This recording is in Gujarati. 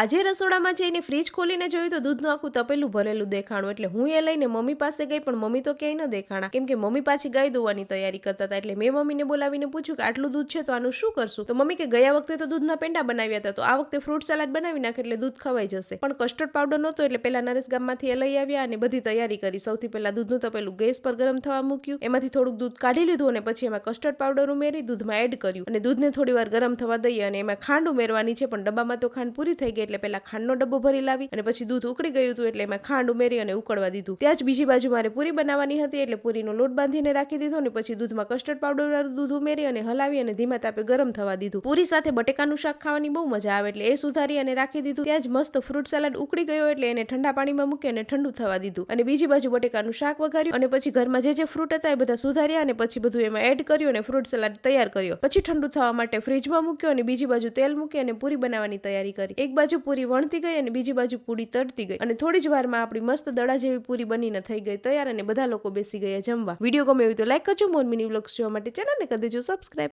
આજે રસોડામાં જઈને ફ્રીજ ખોલીને જોયું તો દૂધનું આખું તપેલું ભરેલું દેખાણું. એટલે હું એ લઈને મમ્મી પાસે ગઈ, પણ મમ્મી તો ક્યાંય ન દેખાણા. કેમ કે મમ્મી પાછી ગાય દોવાની તૈયારી કરતા હતા, એટલે મેં મમ્મીને બોલાવીને પૂછ્યું કે આટલું દૂધ છે તો આનું શું કરશું? તો મમ્મી કે ગયા વખતે તો દૂધના પેંડા બનાવ્યા હતા, તો આ વખતે ફ્રૂટ સલાડ બનાવી નાખે એટલે દૂધ ખવાઈ જશે. પણ કસ્ટર્ડ પાવડર નહોતો, એટલે પેલા નરેશ ગામમાંથી એ લઈ આવ્યા અને બધી તૈયારી કરી. સૌથી પહેલા દૂધનું તપેલું ગેસ પર ગરમ થવા મૂક્યું. એમાંથી થોડુંક દૂધ કાઢી લીધું અને પછી એમાં કસ્ટર્ડ પાવડર ઉમેરી દૂધમાં એડ કર્યું. અને દૂધને થોડી વાર ગરમ થવા દઈએ અને એમાં ખાંડ ઉમેરવાની છે, પણ ડબ્બામાં તો ખાંડ પૂરી થઈ ગઈ એટલે પહેલા ખાંડનો ડબ્બો ભરી લાવી અને પછી દૂધ ઉકળી ગયું હતું એટલે એમાં ખાંડ ઉમેરી અને ઉકળવા દીધું. ત્યાં જ બીજી બાજુ મારે પૂરી બનાવવાની હતી એટલે પૂરીનો લોટ બાંધીને રાખી દીધો અને પછી દૂધમાં કસ્ટર્ડ પાવડર વાળું દૂધ ઉમેરી અને હલાવી અને ધીમા તાપે ગરમ થવા દીધું. પૂરી સાથે બટેકાનું શાક ખાવાની બહુ મજા આવે એટલે એ સુધારી અને રાખી દીધું. ત્યાં જ મસ્ત ફ્રૂટ સલાડ ઉકળી ગયો એટલે એને ઠંડા પાણીમાં મૂકી અને ઠંડુ થવા દીધું. અને બીજી બાજુ બટેકાનું શાક વઘાર્યું અને પછી ઘરમાં જે જે ફ્રૂટ હતા એ બધા સુધાર્યા અને પછી બધું એમાં એડ કર્યું અને ફ્રૂટ સલાડ તૈયાર કર્યો. પછી ઠંડુ થવા માટે ફ્રીજમાં મૂક્યો અને બીજી બાજુ તેલ મૂકી અને પૂરી બનાવવાની તૈયારી કરી. એક બાજુ પૂરી વણતી ગઈ અને બીજી બાજુ પૂરી તળતી ગઈ. અને થોડી જ વારમાં આપણી મસ્ત દડા જેવી પૂરી બનીને થઈ ગઈ તૈયાર અને બધા લોકો બેસી ગયા જમવા. વીડિયો ગમે એવી તો લાઈક કરજો. મોરમીની વ્લોગ્સ જોવા માટે ચેનલને કરી દેજો. સબસ્ક્રાઇબ